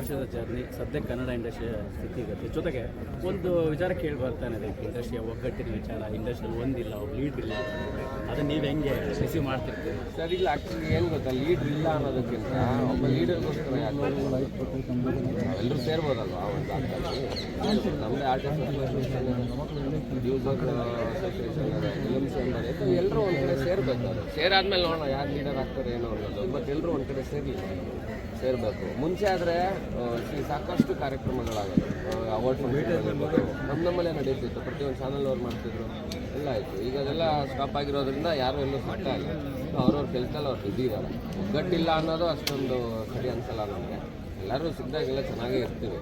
ವರ್ಷದ ಜರ್ನಿ, ಸದ್ಯ ಕನ್ನಡ ಇಂಡಸ್ಟ್ರಿಯ ಸ್ಥಿತಿಗತಿ ಜೊತೆಗೆ ಒಂದು ವಿಚಾರ ಕೇಳಿ ಬರ್ತಾನೆ ಇಂಡಸ್ಟ್ರಿಯ ಒಗ್ಗಟ್ಟಿನ ವಿಚಾರ, ಇಂಡಸ್ಟ್ರಿಯಲ್ಲಿ ಒಂದಿಲ್ಲ ಒಬ್ಬ ಲೀಡ್ ಇಲ್ಲ. ಅದನ್ನು ನೀವು ಹೆಂಗೆ ಸಿಸಿ ಮಾಡ್ತಿರ್ತೀವಿ ಸರ್, ಇಲ್ಲ ಆ್ಯಕ್ಚುಲಿ ಏನು ಗೊತ್ತಾ ಲೀಡ್ರ್ ಇಲ್ಲ ಅನ್ನೋದಕ್ಕಿಂತ ಒಬ್ಬ ಲೀಡರ್ಗೋಸ್ಕರ ಎಲ್ಲರೂ ಸೇರ್ಬೋದಲ್ವಾ ಒಂದು ನಮ್ಮದೇ ಆರ್ಟಿಸ್ಟ್ ಯೂಸರ್ ಅಸೋಸಿಯೇಷನ್ ಇದೆ ಫಿಲ್ಮ್ ಎಲ್ಲರೂ ಒಂದು ಕಡೆ ಸೇರ್ಬೇಕು ಅದು. ಸೇರಾದ್ಮೇಲೆ ನೋಡೋಣ ಯಾರು ಲೀಡರ್ ಆಗ್ತಾರೆ ಏನೋ ಅನ್ನೋದು. ಬಟ್ ಎಲ್ಲರೂ ಒಂದು ಕಡೆ ಸೇರಲಿ ಸೇರಬೇಕು. ಮುಂಚೆ ಆದರೆ ಸಾಕಷ್ಟು ಕಾರ್ಯಕ್ರಮಗಳಾಗೋದು. ಅವಾರ್ಡ್ ನಮ್ಮ ನಮ್ಮಲ್ಲೇ ನಡೀತಿತ್ತು. ಪ್ರತಿಯೊಂದು ಚಾನಲ್ ಅವ್ರು ಮಾಡ್ತಿದ್ರು. ಎಲ್ಲ ಆಯಿತು. ಈಗ ಅದೆಲ್ಲ ಸ್ಟಾಪ್ ಆಗಿರೋದ್ರಿಂದ ಯಾರು ಎಲ್ಲೂ ಇಲ್ಲ. ಅವ್ರವ್ರ ಕೆಲಸದಲ್ಲಿ ಅವ್ರು ಬಿದ್ದಿದ್ದಾರೆ ಒಗ್ಗಟ್ಟಿಲ್ಲ ಅನ್ನೋದು ಅಷ್ಟೊಂದು ಸರಿ ಅನಿಸಲ್ಲ ನಮಗೆ. ಎಲ್ಲರೂ ಸಿಕ್ಕಿದಾಗೆಲ್ಲ ಚೆನ್ನಾಗೇ ಇರ್ತೀವಿ.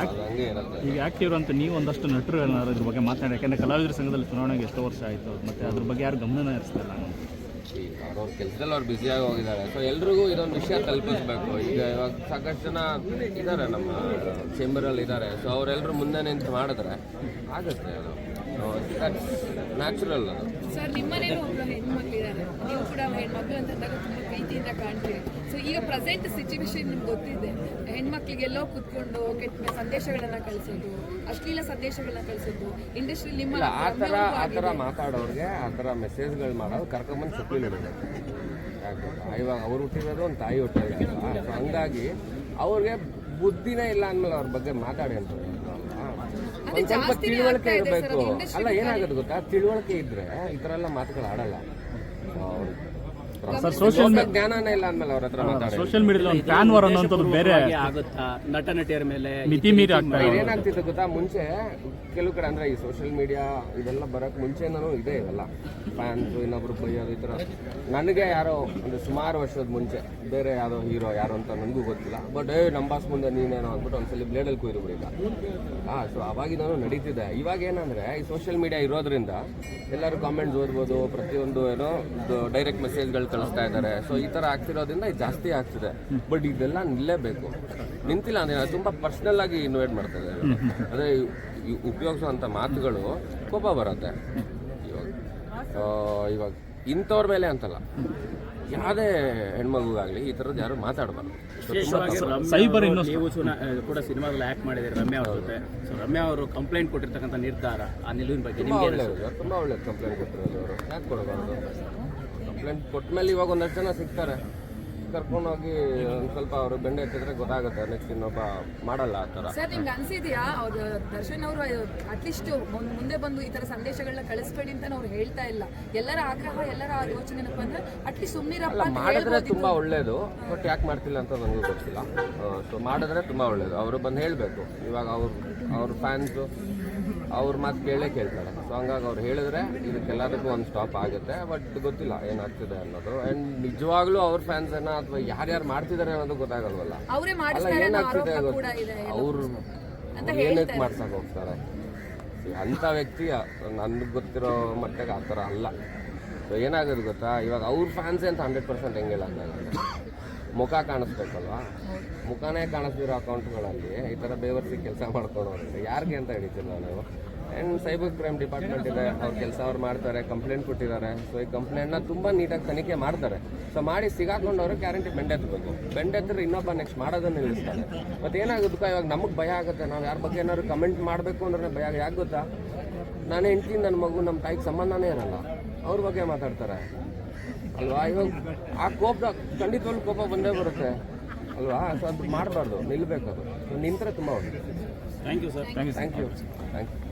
ಅದು ಹಂಗೆ ಇರುತ್ತೆ. ಈಗ ಆಕ್ಟಿವ್ ಅಂತ ನೀವು ಒಂದಷ್ಟು ನಟರು ಏನಾದ್ರು ಇದ್ರ ಬಗ್ಗೆ ಮಾತನಾಡಿ ಯಾಕಂದ್ರೆ ಕಲಾವಿದರ ಸಂಘದಲ್ಲಿ ಚುನಾವಣೆಗೆ ಎಷ್ಟೋ ವರ್ಷ ಆಯಿತು. ಮತ್ತೆ ಅದ್ರ ಬಗ್ಗೆ ಯಾರು ಗಮನ ಹರಿಸ್ತಿಲ್ಲ ಈಗ ಅವ್ರವ್ರ ಕೆಲಸದಲ್ಲಿ ಅವ್ರು ಬ್ಯುಸಿಯಾಗಿ ಹೋಗಿದ್ದಾರೆ. ಸೊ ಎಲ್ರಿಗೂ ಇದೊಂದು ವಿಷಯ ತಲುಪಿಸ್ಬೇಕು. ಈಗ ಇವಾಗ ಸಾಕಷ್ಟು ಜನ ಇದ್ದಾರೆ ನಮ್ಮ ಚೇಂಬರಲ್ಲಿ ಇದ್ದಾರೆ ಸೊ ಅವರೆಲ್ಲರೂ ಮುಂದೆ ನಿಂತು ಮಾಡಿದ್ರೆ ಆಗುತ್ತೆ ಅದು. ನ್ಯಾಚುರಲ್ ಅದು. ಸರ್ ನಿಮ್ಮನೇಲೂ ಹೆಣ್ಮಕ್ಳಿದ್ದಾರೆ ನೀವು ಕೂಡ ಹೆಣ್ಮಕ್ಳು ತುಂಬ ಪ್ರೀತಿಯಿಂದ ಕಾಣ್ತೀವಿ ಸೊ ಈಗ ಪ್ರೆಸೆಂಟ್ ಸಿಚುವೇಶನ್ ನಿಮ್ಗೆ ಗೊತ್ತಿದೆ. ಹೆಣ್ಮಕ್ಳಿಗೆಲ್ಲೋ ಕುತ್ಕೊಂಡು ಕೆಟ್ಟ ಸಂದೇಶಗಳನ್ನ ಕಳಿಸೋದು ಅಶ್ಲೀಲ ಸಂದೇಶಗಳನ್ನ ಕಳಿಸೋದು ಇಂಡಸ್ಟ್ರಿ ನಿಮ್ಮ ಆ ಥರ ಆ ಥರ ಮಾತಾಡೋರಿಗೆ ಆ ಥರ ಮೆಸೇಜ್ಗಳು ಮಾಡೋದು ಕರ್ಕೊಂಬಂದು ಸುಪ್ರೀಂ ಇಡಬೇಕು? ಇವಾಗ ಅವ್ರು ಹುಟ್ಟಿರೋದು ಒಂದು ತಾಯಿ ಹುಟ್ಟಿರೋದು. ಹಂಗಾಗಿ ಅವ್ರಿಗೆ ಬುದ್ಧಿನೇ ಇಲ್ಲ ಅಂದ್ಮೇಲೆ ಅವ್ರ ಬಗ್ಗೆ ಮಾತಾಡಿ ಅಂತ ಸ್ವಲ್ಪ ತಿಳುವಳಿಕೆ ಇರಬೇಕು. ಅಲ್ಲ ಏನಾಗುತ್ತೆ ಗೊತ್ತಾ? ತಿಳುವಳಿಕೆ ಇದ್ರೆ ಈ ಥರ ಎಲ್ಲ ಮಾತುಗಳು ಆಡಲ್ಲ. ಸರ್ ಸೋಷಿಯಲ್ ಜ್ಞಾನನೇ ಇಲ್ಲ ಅಂದಮೇಲೆ ಅವ್ರ ಹತ್ರ ಮಾತಾಡಿ. ಸೋಷಿಯಲ್ ಮೀಡಿಯಾದಲ್ಲಿ ಒಂದು ಫ್ಯಾನ್ ವಾರ್ ಅನ್ನೋಂಥದ್ದು ಬೇರೆ ಆಗುತ್ತಾ? ನಟ ನಟಿಯರ ಮೇಲೆ ಮಿತಿ ಮೀರಿ ಆಗ್ತಾ ಇದೆ. ಏನಾಗ್ತಿತ್ತು ಗೊತ್ತಾ? ಮುಂಚೆ ಕೆಲವು ಕಡೆ ಅಂದ್ರೆ ಈ ಸೋಷಿಯಲ್ ಮೀಡಿಯಾ ಇದೆಲ್ಲ ಬರಕ್ ಮುಂಚೆನೂ ಇದೆ ಇವೆಲ್ಲ. ಫ್ಯಾನ್ಸ್ ಇನ್ನೊಬ್ರು ಬೈಯೋದು ಈ ಥರ ನನಗೆ ಯಾರೋ ಒಂದು ಸುಮಾರು ವರ್ಷದ ಮುಂಚೆ ಬೇರೆ ಯಾರೋ ಹೀರೋ ಯಾರು ಅಂತ ನನಗೂ ಗೊತ್ತಿಲ್ಲ. ಬಟ್ ಏ ನಮ್ಮ ಬಾಸ್ ಮುಂದೆ ನೀನೇನೋ ಅಂದ್ಬಿಟ್ಟು ಒಂದ್ಸಲಿ ಬ್ಲೇಡಲ್ಲಿ ಕುಯ್ದು ಬಿಡಿಲ್ಲ ಹಾ ಸೊ ಅವಾಗಿನೂ ನಡೀತಿದೆ. ಇವಾಗ ಏನಂದ್ರೆ ಈ ಸೋಷಿಯಲ್ ಮೀಡಿಯಾ ಇರೋದ್ರಿಂದ ಎಲ್ಲರೂ ಕಾಮೆಂಟ್ಸ್ ಓದ್ಬೋದು ಪ್ರತಿಯೊಂದು ಏನೋ ಡೈರೆಕ್ಟ್ ಮೆಸೇಜ್ಗಳು ಕಳಿಸ್ತಾ ಇದ್ದಾರೆ. ಸೊ ಈ ಥರ ಆಗ್ತಿರೋದ್ರಿಂದ ಇದು ಜಾಸ್ತಿ ಆಗ್ತಿದೆ. ಬಟ್ ಇದೆಲ್ಲ ನಿಲ್ಲೇಬೇಕು. ನಿಂತಿಲ್ಲ ಅಂದ್ರೆ ತುಂಬ ಪರ್ಸ್ನಲ್ ಆಗಿ ಇನ್ವೈಟ್ ಮಾಡ್ತಾ ಅದೇ ಈ ಉಪಯೋಗಿಸುವಂಥ ಮಾತುಗಳು ಕೋಪ ಬರುತ್ತೆ. ಇವಾಗ ಇವಾಗ ಇಂಥವ್ರ ಮೇಲೆ ಅಂತಲ್ಲ. ಯಾವುದೇ ಹೆಣ್ಮಗುಗಾಗಲಿ ಈ ಥರದ್ದು ಯಾರು ಮಾತಾಡಬಾರ್ದು. ಸೈಬರ್ ನೀವು ಕೂಡ ಸಿನಿಮಾದಲ್ಲಿ ಆಕ್ಟ್ ಮಾಡಿದ್ದೀರಿ ರಮ್ಯಾ ಅವ್ರ ಜೊತೆ. ಸೊ ರಮ್ಯಾ ಅವರು ಕಂಪ್ಲೇಂಟ್ ಕೊಟ್ಟಿರ್ತಕ್ಕಂಥ ನಿರ್ಧಾರ ಆ ನಿಲುವಿನ ಬಗ್ಗೆ ನಿಮಗೆ ತುಂಬ ಒಳ್ಳೆಯದು ಕಂಪ್ಲೇಂಟ್ ಕೊಟ್ಟಿರೋದು ಅವರು. ಯಾಕೆ ಕೊಡಬಾರ್ದು? ಕಂಪ್ಲೇಂಟ್ ಕೊಟ್ಟ ಮೇಲೆ ಇವಾಗ ಒಂದಷ್ಟು ಜನ ಸಿಗ್ತಾರೆ. ಕರ್ಕೊಂಡೋಗಿ ಒಂದು ಸ್ವಲ್ಪ ಅವರು ಬೆಂಡೆ ಎತ್ತಿದ್ರೆ ಗೊತ್ತಾಗುತ್ತೆ ನೆಕ್ಸ್ಟ್ ಇನ್ನೊಬ್ಬ ಮಾಡಲ್ಲ ಆ ಥರ. ಸರ್ ನಿಮ್ಗೆ ಅನ್ಸಿದ್ಯಾ? ಅವ್ರು ದರ್ಶನ್ ಅವರು ಅಟ್ಲೀಸ್ಟ್ ಮುಂದೆ ಬಂದು ಈ ತರ ಸಂದೇಶಗಳನ್ನ ಕಳಿಸ್ಬೇಡಿ ಅಂತ ಅವ್ರು ಹೇಳ್ತಾ ಇಲ್ಲ. ಎಲ್ಲರ ಆಗ್ರಹ ಎಲ್ಲರ ಯೋಚನೆ ಏನಪ್ಪ ಅಂದ್ರೆ ಅಟ್ಲೀಸ್ಟ್ ಸುಮ್ಮನಿರಪ್ಪ ಮಾಡಿದ್ರೆ ತುಂಬಾ ತುಂಬ ಒಳ್ಳೇದು ಬಟ್ ಯಾಕೆ ಮಾಡ್ತಿಲ್ಲ ಅಂತ ನನಗೆ ಗೊತ್ತಿಲ್ಲ. ಸೊ ಮಾಡಿದ್ರೆ ತುಂಬ ಒಳ್ಳೇದು. ಅವರು ಬಂದು ಹೇಳಬೇಕು. ಇವಾಗ ಅವ್ರು ಅವ್ರ ಫ್ಯಾನ್ಸು ಅವ್ರ ಮಾತು ಕೇಳೇ ಕೇಳ್ತಾರೆ. ಸೊ ಹಂಗಾಗಿ ಅವ್ರು ಹೇಳಿದ್ರೆ ಇದಕ್ಕೆಲ್ಲದಕ್ಕೂ ಒಂದು ಸ್ಟಾಪ್ ಆಗುತ್ತೆ. ಬಟ್ ಗೊತ್ತಿಲ್ಲ ಏನಾಗ್ತಿದೆ ಅನ್ನೋದು. ಆ್ಯಂಡ್ ನಿಜವಾಗ್ಲೂ ಅವ್ರ ಫ್ಯಾನ್ಸ್ ಏನ ಅಥವಾ ಯಾರ್ಯಾರು ಮಾಡ್ತಿದ್ದಾರೆ ಅನ್ನೋದು ಗೊತ್ತಾಗಲ್ವಲ್ಲ? ಅಲ್ಲ ಏನಾಗ್ತಿದೆ ಅವ್ರು ಏನಕ್ಕೆ ಮಾಡ್ಸಕ್ಕೆ ಹೋಗ್ತಾರೆ. ಅಂತ ಅಂಥ ವ್ಯಕ್ತಿ ನನಗೆ ಗೊತ್ತಿರೋ ಮಟ್ಟಿಗೆ ಆ ಥರ ಅಲ್ಲ. ಸೊ ಏನಾಗೋದು ಗೊತ್ತಾ? ಇವಾಗ ಅವ್ರ ಫ್ಯಾನ್ಸೇ ಅಂತ ಹಂಡ್ರೆಡ್ ಪರ್ಸೆಂಟ್ ಹೆಂಗಿಲ್ಲ ಅಂತ ಮುಖ ಕಾಣಿಸ್ಬೇಕಲ್ವಾ? ಮುಖನೇ ಕಾಣಿಸ್ತಿರೋ ಅಕೌಂಟ್ಗಳಲ್ಲಿ ಈ ಥರ ಬೇವರ್ಸಿ ಕೆಲಸ ಮಾಡ್ಕೊಳೋದ್ರೆ ಯಾರಿಗೆ ಅಂತ ಹೇಳಿದ್ದೀನಿ ನಾವು? ಆ್ಯಂಡ್ ಸೈಬರ್ ಕ್ರೈಮ್ ಡಿಪಾರ್ಟ್ಮೆಂಟ್ ಇದೆ, ಅವ್ರ ಕೆಲಸ ಅವ್ರು ಮಾಡ್ತಾರೆ ಕಂಪ್ಲೇಂಟ್ ಕೊಟ್ಟಿದ್ದಾರೆ. ಸೊ ಈ ಕಂಪ್ಲೇಂಟ್ನ ತುಂಬ ನೀಟಾಗಿ ತನಿಖೆ ಮಾಡ್ತಾರೆ. ಸೊ ಮಾಡಿ ಸಿಗಾಕೊಂಡವರು ಗ್ಯಾರಂಟಿ ಬೆಂಡೆತ್ತಬೇಕು ಬೆಂಡೆತ್ತರೆ ಇನ್ನೊಬ್ಬ ನೆಕ್ಸ್ಟ್ ಮಾಡೋದನ್ನು ನಿಲ್ಲಿಸ್ತಾರೆ. ಮತ್ತು ಏನಾಗುತ್ತೆ ಇವಾಗ ನಮಗೆ ಭಯ ಆಗುತ್ತೆ. ನಾವು ಯಾರ ಬಗ್ಗೆ ಏನಾದ್ರು ಕಮೆಂಟ್ ಮಾಡಬೇಕು ಅಂದ್ರೆ ಭಯ ಯಾಕೆ ಗೊತ್ತಾ? ನಾನು ಹೆಂಡ್ತೀನಿ ನನ್ನ ಮಗು ನಮ್ಮ ತಾಯಿಗೆ ಸಂಬಂಧನೇ ಇರಲ್ಲ. ಅವ್ರ ಬಗ್ಗೆ ಮಾತಾಡ್ತಾರೆ. ಅಲ್ವಾ? ಇವಾಗ ಆ ಕೋಪ ಖಂಡಿತವಾಗ್ಲೂ ಕೋಪ ಬಂದೇ ಬರುತ್ತೆ. ಅಲ್ವಾ? ಸೊ ಅದು ಮಾಡಬಾರ್ದು. ನಿಲ್ಬೇಕು ಅದು. ನಿಂತರೆ ತುಂಬ ಒಳ್ಳೆಯದು thank you sir thank you thank you